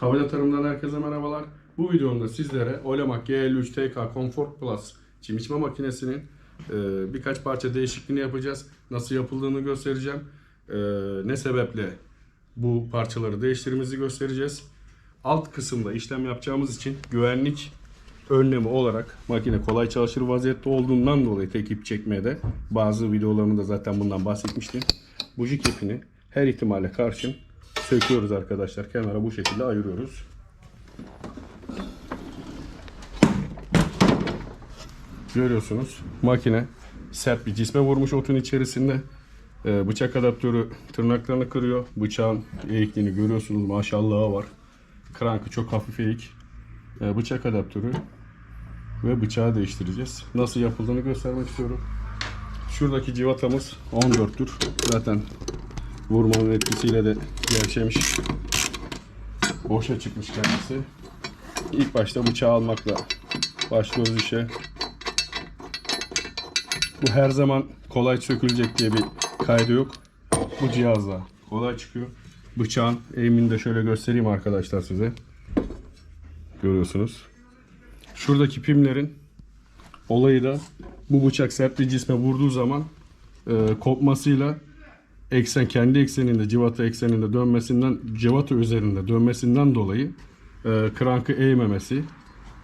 Kabile Tarım'dan herkese merhabalar. Bu videomda sizlere Olemak G53 TK Comfort Plus çim içme makinesinin e, birkaç parça değişikliğini yapacağız. Nasıl yapıldığını göstereceğim. E, ne sebeple bu parçaları değiştirdiğimizi göstereceğiz. Alt kısımda işlem yapacağımız için güvenlik önlemi olarak makine kolay çalışır vaziyette olduğundan dolayı tek ip çekmede bazı videolarımda zaten bundan bahsetmiştim. Buji kepini her ihtimale karşın söküyoruz arkadaşlar. Kenara bu şekilde ayırıyoruz. Görüyorsunuz makine sert bir cisme vurmuş otun içerisinde. Ee, bıçak adaptörü tırnaklarını kırıyor. Bıçağın eğikliğini görüyorsunuz maşallahı var. Krankı çok hafif eğik. Ee, bıçak adaptörü ve bıçağı değiştireceğiz. Nasıl yapıldığını göstermek istiyorum. Şuradaki civatamız 14'tür. Zaten vurmanın etkisiyle de gevşemiş. Boşa çıkmış kendisi. İlk başta bıçağı almakla başlıyoruz işe. Bu her zaman kolay sökülecek diye bir kaydı yok. Bu cihazla kolay çıkıyor. Bıçağın eğimini de şöyle göstereyim arkadaşlar size. Görüyorsunuz. Şuradaki pimlerin olayı da bu bıçak sert bir cisme vurduğu zaman e, kopmasıyla eksen kendi ekseninde civata ekseninde dönmesinden civata üzerinde dönmesinden dolayı e, krankı eğmemesi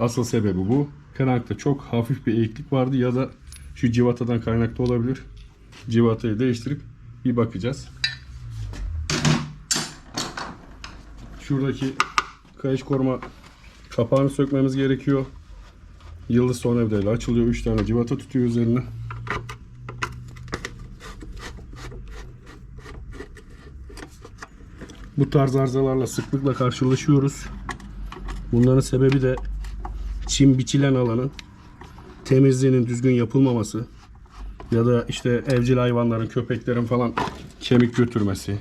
asıl sebebi bu. Krankta çok hafif bir eğiklik vardı ya da şu civatadan kaynaklı olabilir. Civatayı değiştirip bir bakacağız. Şuradaki kayış koruma kapağını sökmemiz gerekiyor. Yıldız tornavidayla açılıyor. 3 tane civata tutuyor üzerine. Bu tarz arızalarla sıklıkla karşılaşıyoruz. Bunların sebebi de çim biçilen alanın temizliğinin düzgün yapılmaması ya da işte evcil hayvanların, köpeklerin falan kemik götürmesi.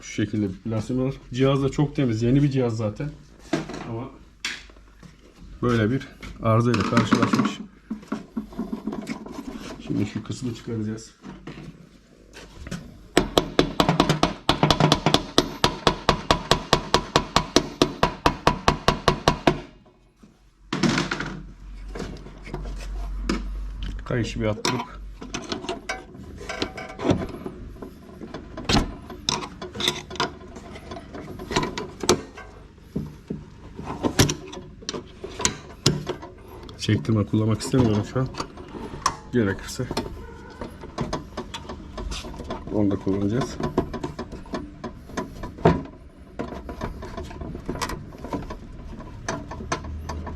Şu şekilde var. Cihaz da çok temiz. Yeni bir cihaz zaten. Ama böyle bir arızayla karşılaşmış. Şimdi şu kısmı çıkaracağız. Kayışı bir attırıp çektirme kullanmak istemiyorum şu an. Gerekirse onu da kullanacağız.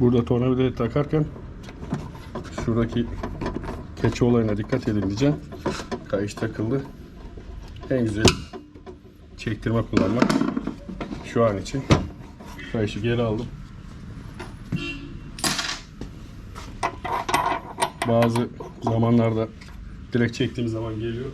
Burada tornavidayı takarken şuradaki keçi olayına dikkat edin diyeceğim. Kayış takıldı. En güzel çektirme kullanmak şu an için. Kayışı geri aldım. Bazı zamanlarda direkt çektiğim zaman geliyor.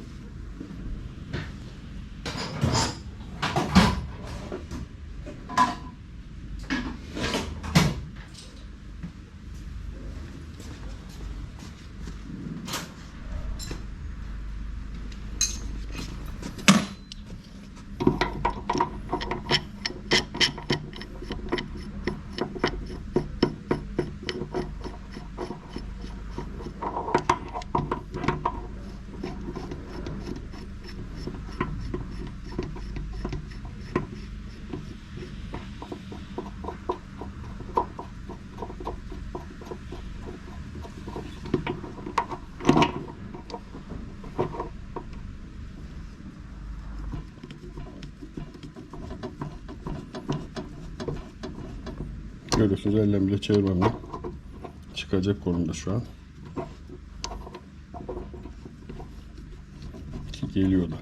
Görüyorsunuz ellerimi bile çevirmemle çıkacak konumda şu an. Ki geliyor da.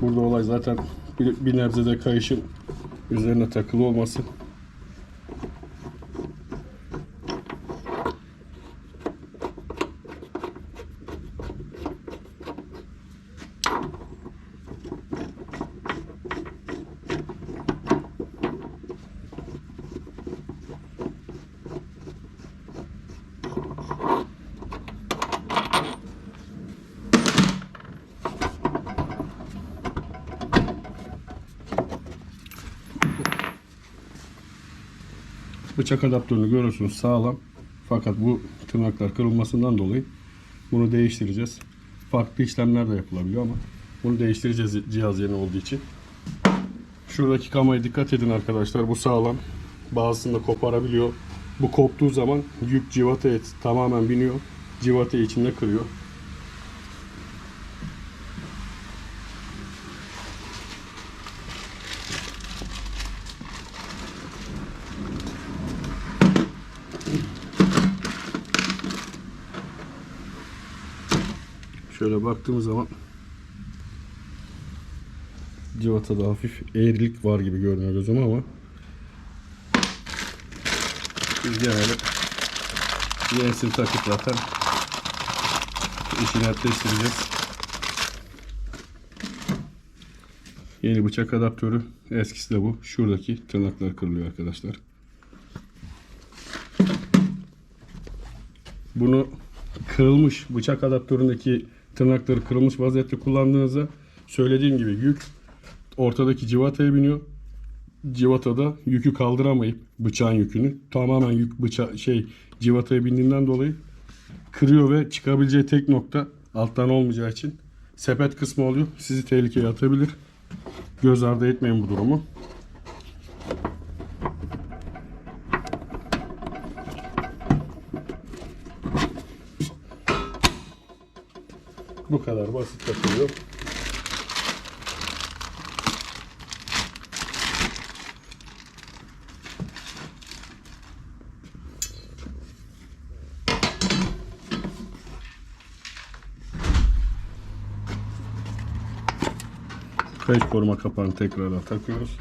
Burada olay zaten bir, bir nebze kayışın üzerine takılı olması. Bıçak adaptörünü görüyorsunuz sağlam. Fakat bu tırnaklar kırılmasından dolayı bunu değiştireceğiz. Farklı işlemler de yapılabiliyor ama bunu değiştireceğiz cihaz yeni olduğu için. Şuradaki kamaya dikkat edin arkadaşlar. Bu sağlam. Bazısında koparabiliyor. Bu koptuğu zaman yük civataya tamamen biniyor. Civatayı içinde kırıyor. Şöyle baktığımız zaman civatada hafif eğrilik var gibi görünüyor gözüme ama biz genelde yenisini takıp zaten işi netleştireceğiz. Yeni bıçak adaptörü. Eskisi de bu. Şuradaki tırnaklar kırılıyor arkadaşlar. Bunu kırılmış bıçak adaptöründeki tırnakları kırılmış vaziyette kullandığınızda söylediğim gibi yük ortadaki civataya biniyor. Civatada yükü kaldıramayıp bıçağın yükünü tamamen yük bıça şey civataya bindiğinden dolayı kırıyor ve çıkabileceği tek nokta alttan olmayacağı için sepet kısmı oluyor. Sizi tehlikeye atabilir. Göz ardı etmeyin bu durumu. Bu kadar basit takılıyor. Kayış koruma kapağını tekrardan takıyoruz.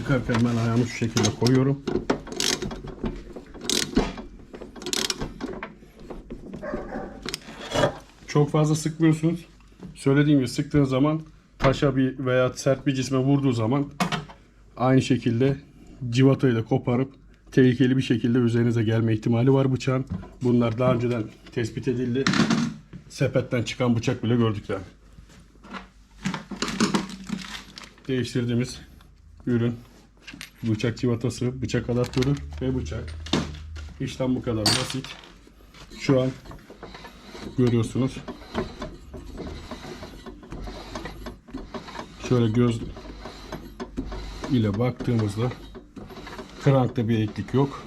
Sıkarken ben ayağımı şu şekilde koyuyorum. Çok fazla sıkmıyorsunuz. Söylediğim gibi sıktığın zaman taşa bir veya sert bir cisme vurduğu zaman aynı şekilde civatayı da koparıp tehlikeli bir şekilde üzerinize gelme ihtimali var bıçağın. Bunlar daha önceden tespit edildi. Sepetten çıkan bıçak bile gördük yani. Değiştirdiğimiz ürün bıçak civatası, bıçak adaptörü ve bıçak. İşlem bu kadar basit. Şu an görüyorsunuz. Şöyle göz ile baktığımızda krankta bir eklik yok.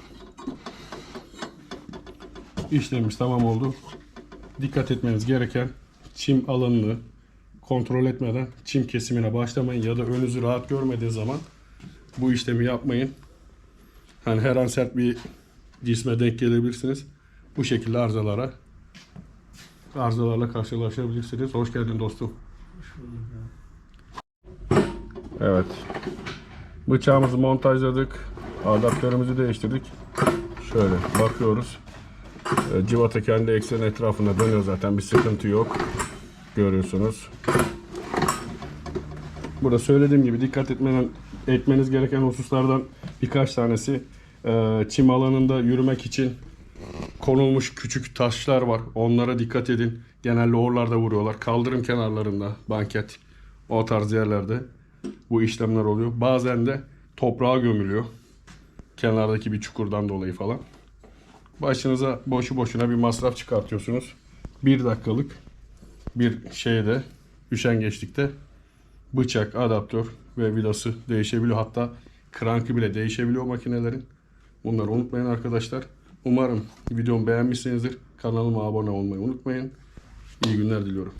İşlemimiz tamam oldu. Dikkat etmeniz gereken çim alanını kontrol etmeden çim kesimine başlamayın ya da önünüzü rahat görmediğiniz zaman bu işlemi yapmayın. Hani her an sert bir cisme denk gelebilirsiniz. Bu şekilde arızalara arızalarla karşılaşabilirsiniz. Hoş geldin dostum. Evet. Bıçağımızı montajladık. Adaptörümüzü değiştirdik. Şöyle bakıyoruz. E, Civata kendi ekseni etrafında dönüyor zaten. Bir sıkıntı yok. Görüyorsunuz. Burada söylediğim gibi dikkat etmenen, etmeniz gereken hususlardan birkaç tanesi e, çim alanında yürümek için konulmuş küçük taşlar var. Onlara dikkat edin. Genelde oralarda vuruyorlar. Kaldırım kenarlarında banket. O tarz yerlerde bu işlemler oluyor. Bazen de toprağa gömülüyor. Kenardaki bir çukurdan dolayı falan. Başınıza boşu boşuna bir masraf çıkartıyorsunuz. Bir dakikalık bir şeyde üşengeçlikte bıçak, adaptör ve vidası değişebiliyor. Hatta krankı bile değişebiliyor makinelerin. Bunları unutmayın arkadaşlar. Umarım videomu beğenmişsinizdir. Kanalıma abone olmayı unutmayın. İyi günler diliyorum.